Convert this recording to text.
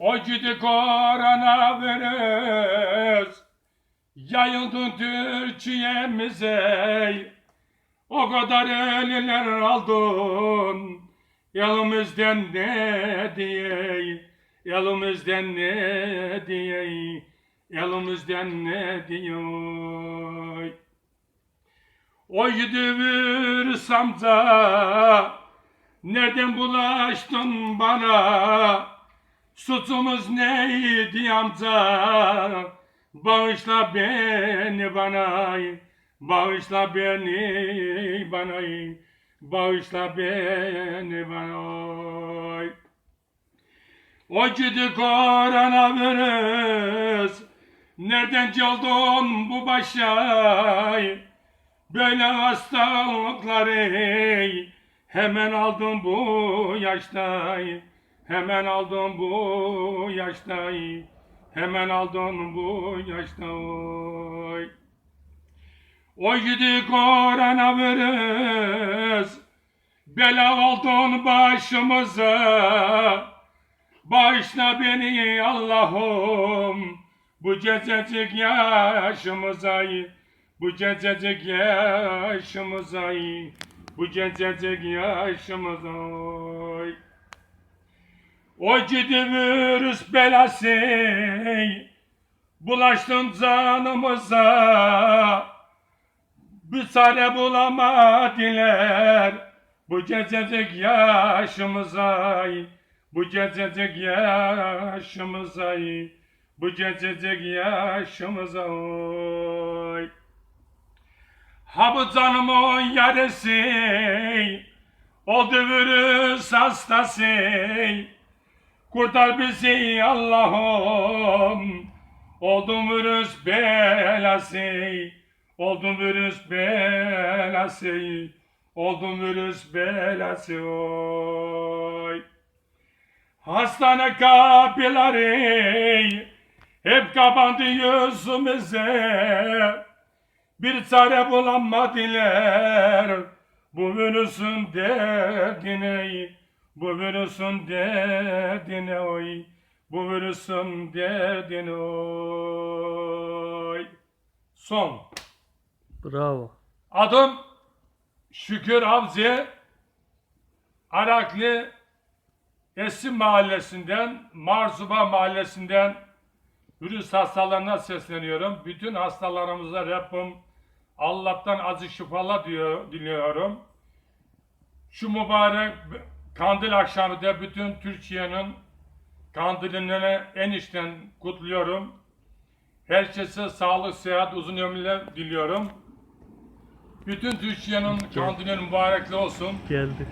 O gidi koronavirüs yayıldı Türkiye'mize. O kadar ölüler aldın. Elimizden ne diye elimizden ne diye elimizden ne diye o gidi virüs amca nereden bulaştın bana Suçumuz neydi amca? Bağışla beni bana, bağışla beni bana, bağışla beni bana. O gidi koronavirüs, nereden geldin bu başa? Böyle hastalıkları hemen aldım bu yaşta. Hemen aldım bu yaşta. Hemen aldım bu yaşta. oy. O gidi koronavirüs bela oldun başımıza. Bağışla beni Allah'ım bu gececik yaşımıza. Bu gececik yaşımıza. Bu gececik yaşımıza. O gidi virüs belası bulaştın canımıza. Bir çare bulamadılar bu gececik yaşımıza bu gececik yaşımıza bu gececik yaşımıza. Oy. Ha bu canımın yarısı oldu virüs hastası Kurtar bizi Allah'ım. Oldum virüs belası. Oldum virüs belası. Oldum virüs belası. Hastane kapıları hep kapandı yüzümüze. Bir çare bulamadılar bu virüsün derdine. Bu virüsün derdine oy, bu virüsün derdine oy. Son. Bravo. Adım Şükür Avcı, Araklı Esim Mahallesi'nden, Marzuba Mahallesi'nden virüs hastalarına sesleniyorum. Bütün hastalarımıza Rabbim Allah'tan acı şifalar diyor, diliyorum. Şu mübarek kandil akşamı da bütün Türkiye'nin kandilini en içten kutluyorum. Herkese sağlık, sıhhat, uzun ömürler diliyorum. Bütün Türkiye'nin kandili mübarekli olsun. Geldi.